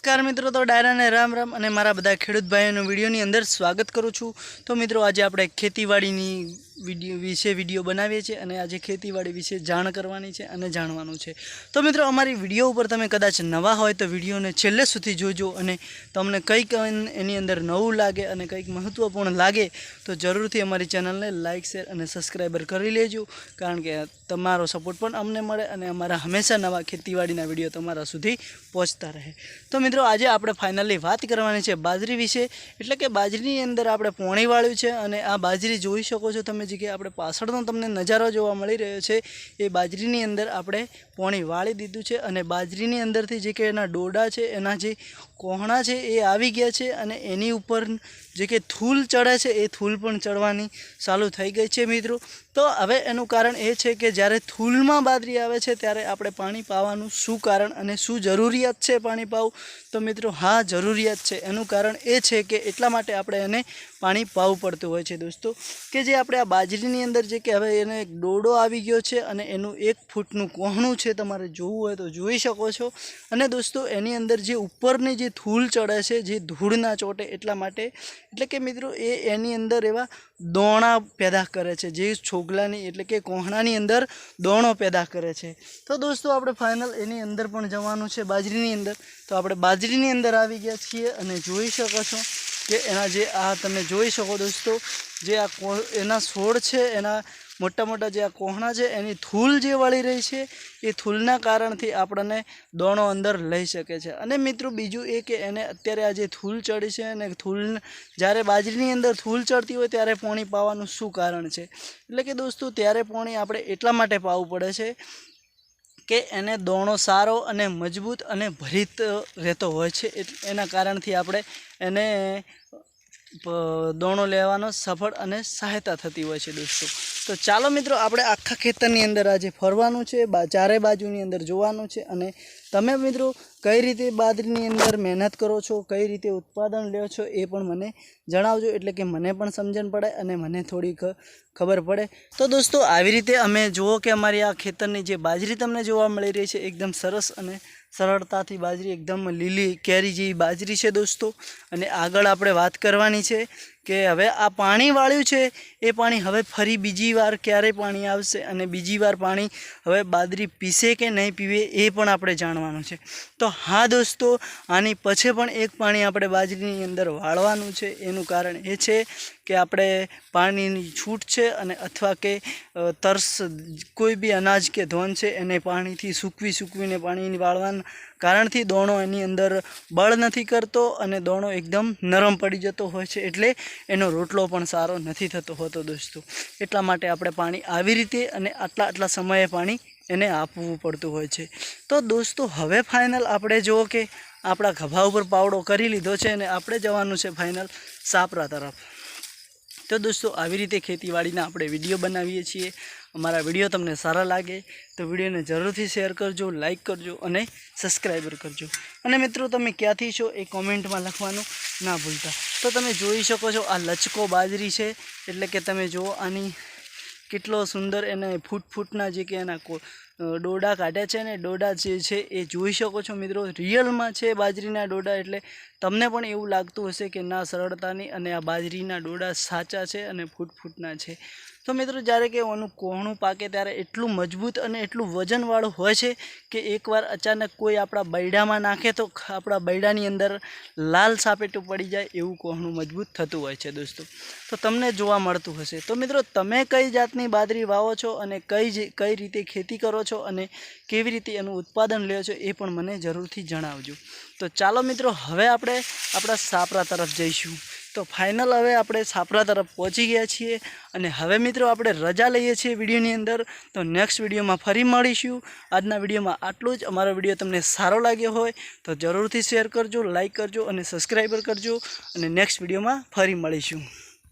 નમસ્કાર મિત્રો, તો ડાયરાને રામ રામ અને મારા બધા ખેડૂત ભાઈઓનો વિડીયોની અંદર સ્વાગત કરું છું. તો મિત્રો, આજે આપણે ખેતીવાડીની વીડિયો વિશે વીડિયો બનાવીએ છીએ અને આજે ખેતીવાડી વિશે જાણ કરવાની છે અને જાણવાનું છે. તો મિત્રો, અમારી વીડિયો ઉપર તમે કદાચ નવા હોય તો વિડીયોને છેલ્લે સુધી જોજો અને તમને કંઈક એની અંદર નવું લાગે અને કંઈક મહત્ત્વપૂર્ણ લાગે તો જરૂરથી અમારી ચેનલને લાઇક શેર અને સબસ્ક્રાઈબર કરી લેજો. કારણ કે તમારો સપોર્ટ પણ અમને મળે અને અમારા હંમેશા નવા ખેતીવાડીના વીડિયો તમારા સુધી પહોંચતા રહે. તો મિત્રો, આજે આપણે ફાઇનલી વાત કરવાની છે બાજરી વિશે. એટલે કે બાજરીની અંદર આપણે પોણી વાળ્યું છે અને આ બાજરી જોઈ શકો છો તમે જે કે આપણે પાછળનો તમને નજારો જોવા મળી રહ્યો છે. એ બાજરીની અંદર આપણે પોણી વાળી દીધું છે અને બાજરીની અંદરથી જે કે એના ડોડા છે, એના જે કોહણા છે એ આવી ગયા છે અને એની ઉપર જે કે થૂલ ચડે છે, એ થૂલ પણ ચડવાની ચાલુ થઈ ગઈ છે મિત્રો. તો હવે એનું કારણ એ છે કે જ્યારે થૂલમાં બાજરી આવે છે ત્યારે આપણે પાણી પાવાનું શું કારણ અને શું જરૂરિયાત છે પાણી પાવું? તો મિત્રો, હા, જરૂરિયાત છે. એનું કારણ એ છે કે એટલા માટે આપણે એને પાણી પાવું પડતું હોય છે દોસ્તો. કે જે આપણે આ બાજરીની અંદર જે કે હવે એને એક ડોડો આવી ગયો છે અને એનું એક ફૂટનું કોહણું છે, તમારે જોવું હોય તો જોઈ શકો છો. અને દોસ્તો, એની અંદર જે ઉપરની જે ધૂળ ચડે છે, જે ધૂળના ચોટે એટલા માટે, એટલે કે મિત્રો, એ એની અંદર એવા દોણા પેદા કરે છે, જે છોગલાની એટલે કે કોહણાની અંદર દોણો પેદા કરે છે. તો દોસ્તો, આપણે ફાઇનલ એની અંદર પણ જવાનું છે બાજરીની અંદર. તો આપણે બાજરીની અંદર આવી ગયા છીએ અને જોઈ શકો છો કે એના જે આ તમે જોઈ શકો દોસ્તો, જે આ એના છોડ છે, એના મોટા મોટા જે આ કોહણા છે, એની થૂલ જે વળી રહી છે, એ થૂલના કારણથી આપણને દોણો અંદર લઈ શકે છે. અને મિત્રો બીજું એ કે એને અત્યારે આ જે થૂલ ચડી છે અને થૂલ જ્યારે બાજરીની અંદર થૂલ ચડતી હોય ત્યારે પોણી પાવાનું શું કારણ છે? એટલે કે દોસ્તો, ત્યારે પોણી આપણે એટલા માટે પાવું પડે છે કે એને દોણો સારો અને મજબૂત અને ભરિત રહેતો હોય છે. એના કારણથી આપણે એને દોણો લેવાનો સફળ અને સહાયતા થતી હોય છે દોસ્તો. તો ચાલો મિત્રો, આપણે આખા ખેતરની અંદર આજે ફરવાનું છે ચારે બાજુની અંદર જોવાનું છે અને તમે મિત્રો કઈ રીતે બાજરીની અંદર મહેનત કરો છો, કઈ રીતે ઉત્પાદન લ્યો છો એ પણ મને જણાવજો. એટલે કે મને પણ સમજણ પડે અને મને થોડીક ખબર પડે. તો દોસ્તો, આવી રીતે અમે જુઓ કે અમારી આ ખેતરની જે બાજરી તમને જોવા મળી રહી છે, એકદમ સરસ અને સરળતાથી બાજરી એકદમ લીલી કેરી જેવી બાજરી છે દોસ્તો. અને આગળ આપણે વાત કરવાની છે કે હવે આ પાણી વાળ્યું છે, એ પાણી હવે ફરી બીજી વાર ક્યારે પાણી આવશે અને બીજી વાર પાણી હવે બાજરી પીશે કે નહીં પીવે એ પણ આપણે જાણવાનું છે. તો હા દોસ્તો, આની પછી પણ એક પાણી આપણે બાજરીની અંદર વાળવાનું છે, એનું કારણ એ છે કે આપણે પાણીની છૂટ છે અને અથવા કે તરસ કોઈ બી અનાજ કે ધોન છે એને પાણીથી સૂકવી સૂકવીને પાણીની વાળવાના કારણથી દોણો એની અંદર બળ નથી કરતો અને દોણો એકદમ નરમ પડી જતો હોય છે એટલે એનો રોટલો પણ સારો નથી થતો હોતો દોસ્તો. એટલા માટે આપણે પાણી આવી રીતે અને આટલા આટલા સમયે પાણી એને આપવું પડતું હોય છે. તો દોસ્તો, હવે ફાઇનલ આપણે જુઓ કે આપણા ખભા ઉપર પાવડો કરી લીધો છે અને આપણે જવાનું છે ફાઇનલ સાપરા તરફ. તો દોસ્તો, આવી રીતે ખેતીવાડીના આપણે વીડિયો બનાવીએ છીએ. અમારા વીડિયો તમને સારા લાગે તો વિડીયોને જરૂરથી શેર કરજો લાઇક કરજો અને સબસ્ક્રાઈબર કરજો. અને મિત્રો, તમે ક્યાંથી છો એ કોમેન્ટમાં લખવાનું ના ભૂલતા. તો તમે જોઈ શકો છો આ લચકો બાજરી છે. એટલે કે તમે જુઓ આની કેટલો સુંદર એને ફૂટ ફૂટના જે કે એના ડોડા કાઢ્યા છે ને, ડોડા જે છે એ જોઈ શકો છો મિત્રો. રિયલમાં છે બાજરીના ડોડા એટલે તમને પણ એવું લાગતું હશે કે ના સરળતાની અને આ બાજરીના ડોડા સાચા છે અને ફૂટ ફૂટના છે. તો મિત્રો જ્યારે કે એનું કોહણું પાકે ત્યારે એટલું મજબૂત અને એટલું વજનવાળું હોય છે કે એકવાર અચાનક કોઈ આપણા બૈડામાં નાખે તો આપણા બૈડાની અંદર લાલ સાપેટું પડી જાય એવું કોહણું મજબૂત થતું હોય છે દોસ્તો. તો તમને જોવા મળતું હશે. તો મિત્રો તમે કઈ જાતની બાજરી વાવો છો અને કઈ જે- કઈ રીતે ખેતી કરો છો અને કેવી રીતે એનું ઉત્પાદન લ્યો છો એ પણ મને જરૂરથી જણાવજો. તો ચાલો મિત્રો, હવે આપણે આપણા સાપરા તરફ જઈશું. તો ફાઇનલ હવે આપણે સાપરા તરફ પહોંચી ગયા છીએ અને હવે મિત્રો આપણે રજા લઈએ છીએ વિડીયોની અંદર. તો નેક્સ્ટ વિડીયોમાં ફરી મળીશું. આજના વિડીયોમાં આટલું જ. અમારો વીડિયો તમને સારો લાગ્યો હોય તો જરૂરથી શેર કરજો લાઇક કરજો અને સબસ્ક્રાઈબર કરજો. અને નેક્સ્ટ વિડીયોમાં ફરી મળીશું.